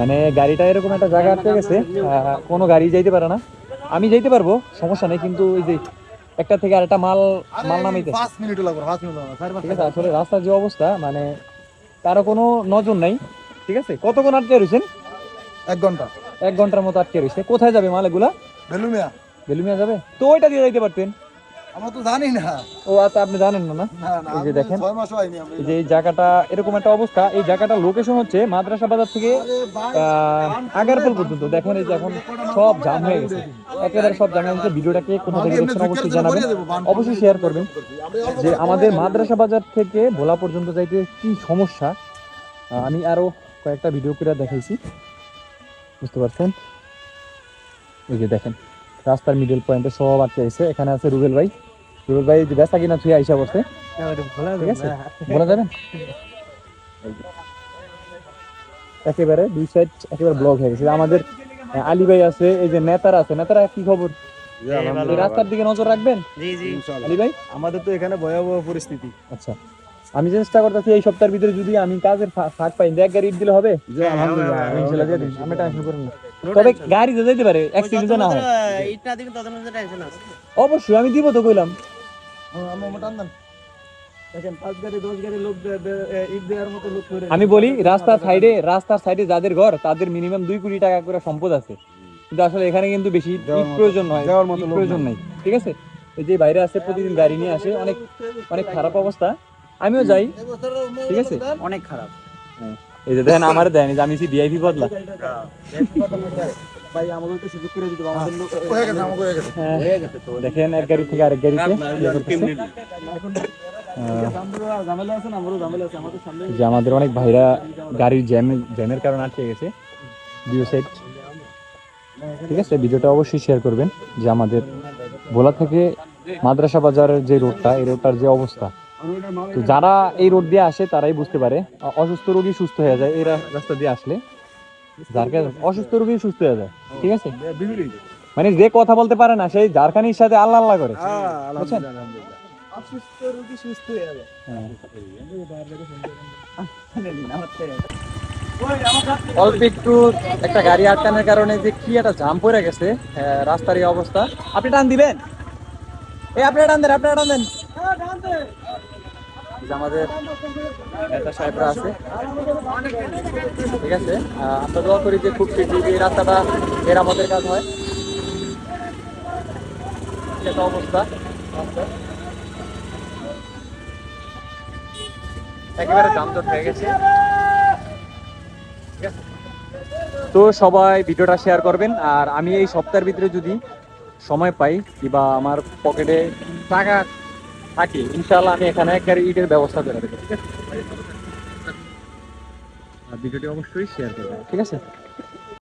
মানে গাড়িটা এরকম একটা জায়গা আটকে গেছে কোনো গাড়ি যাইতে পারে না। আমি যাইতে পারব সমস্যা নেই কিন্তু ওই যে একটা থেকে আরেকটা মাল মাল নামাইতে। ঠিক আছে আসলে রাস্তার যে অবস্থা মানে কারও কোনো নজর নাই ঠিক আছে? কতক্ষণ আটকে রয়েছেন এক ঘণ্টা। এক ঘণ্টার মতো আটকে রয়েছে কোথায় যাবে মাল এগুলা? বেলুমিয়া। বেলুমিয়া যাবে? তো ওইটা দিয়ে যাইতে পারতেন। আমরা তো জানি না। ও আচ্ছা আপনি জানেন না না? না না এই যে দেখেন। ছয় মাসও হয়নি আমরা এই যে এই জায়গাটা এরকম একটা অবস্থা এই জায়গাটার লোকেশন হচ্ছে মাদ্রাসা বাজার থেকে আহ, পর্যন্ত। দেখেন এই যে এখন সব জাম হয়ে গেছে। একেবারে সব জাম হয়ে গেছে। ভিডিওটাকে কোথা থেকে দেখছেন অবশ্যই জানাবেন। অবশ্যই শেয়ার করবেন যে আমাদের মাদ্রাসা বাজার থেকে ভোলা পর্যন্ত যাইতে কি সমস্যা? আমি আরও কয়েকটা ভিডিও করে দেখাইছি। বুঝতে পারছেন? এই যে দেখেন। রাস্তার মিডল পয়েন্টে সব আটকে আছে এখানে আছে রুবেল ভাই। রুবেল ভাই যে বেচা কিনা থুয়ে আইসা বসে ঠিক আছে? বলা যাবেন? একেবারে দুই সাইড একেবারে ব্লক হয়ে গেছে। আমাদের আলী ভাই আছে এই যে নেতারা আছে। নেতারা কি খবর? রাস্তার দিকে নজর রাখবেন? জি জি। আলী ভাই? আমাদের তো এখানে ভয়াবহ পরিস্থিতি। আচ্ছা। আমি চেষ্টা করতেছি এই সপ্তাহের ভিতরে যদি আমি কাজের ফাঁক পাই এক গাড়ি দিলে হবে? আমি টেনশন করেন। না তবে যেতে পারে অ্যাক্সিডেন্ট না হয়। ইটটা দিবেন তত মধ্যে টেনশন আছে। অবশ্যই আমি দিব তো কইলাম। আমরা মোটা আনতাম দেখেন পাঁচ গাড়ি দশ গাড়ি লোক দে- দে- এ, ইট দেওয়ার মতো লোক করে আমি বলি রাস্তার সাইডে রাস্তার সাইডে যাদের ঘর তাদের মিনিমাম দুই কোটি টাকা করে সম্পদ আছে। কিন্তু আসলে এখানে কিন্তু বেশি প্রয়োজন মতো প্রয়োজন নাই। ঠিক আছে? এই যে বাইরে আছে প্রতিদিন গাড়ি নিয়ে আসে অনেক অনেক খারাপ অবস্থা। আমিও যাই ঠিক আছে? অনেক খারাপ। এই যে দেখেন আমার দেন এই যে আমি ভিআইপি বদলা? ভাই আমাদের তো সুযোগ করে দিতে আমাদের লোক হয়ে গেছে আমাকে হয়ে গেছে। হ্যাঁ, দেখেন এক গাড়ি থেকে আরেক গাড়িতে। যে আমাদের অনেক ভাইরা গাড়ির জ্যাম জ্যামের কারণে আটকে গেছে। সাইড ঠিক আছে ভিডিওটা অবশ্যই শেয়ার করবেন। যে আমাদের ভোলা থেকে মাদ্রাসা বাজারের যে রোডটা এই রোডটার যে অবস্থা তো যারা এই রোড দিয়ে আসে তারাই বুঝতে পারে। অসুস্থ রোগী সুস্থ হয়ে যায় এই রাস্তা দিয়ে আসলে। যার অসুস্থ রোগী সুস্থ হয়ে যায় ঠিক আছে? মানে যে কথা বলতে পারে না সেই ঝাড়খানির সাথে আল্লাহ আল্লাহ করে। বুঝছেন? অসুস্থ রোগী সুস্থ হয়ে যাবে। হ্যাঁ। অল্প একটু একটা গাড়ি আটকানোর কারণে যে কি একটা জাম পড়ে গেছে হ্যাঁ, রাস্তার এই অবস্থা। আপনি টান দিবেন? এই আপনি টান দেন আপনি টান দেন। আমাদের নেতা সাহেবরা আছে। ঠিক আছে? আমরা দোয়া করি যে খুব শীঘ্রই এই রাস্তাটা মেরামতের কাজ হয়। সেটা অবস্থা। একেবারে যানজট হয়ে গেছে? তো সবাই ভিডিওটা শেয়ার করবেন। আর আমি এই সপ্তাহের ভিতরে যদি সময় পাই কিংবা আমার পকেটে টাকা থাকে ইনশাল্লাহ আমি এখানে এক গাড়ি ইটের ব্যবস্থা করে দেবো ঠিক আছে? ভিডিওটি অবশ্যই শেয়ার করবেন ঠিক আছে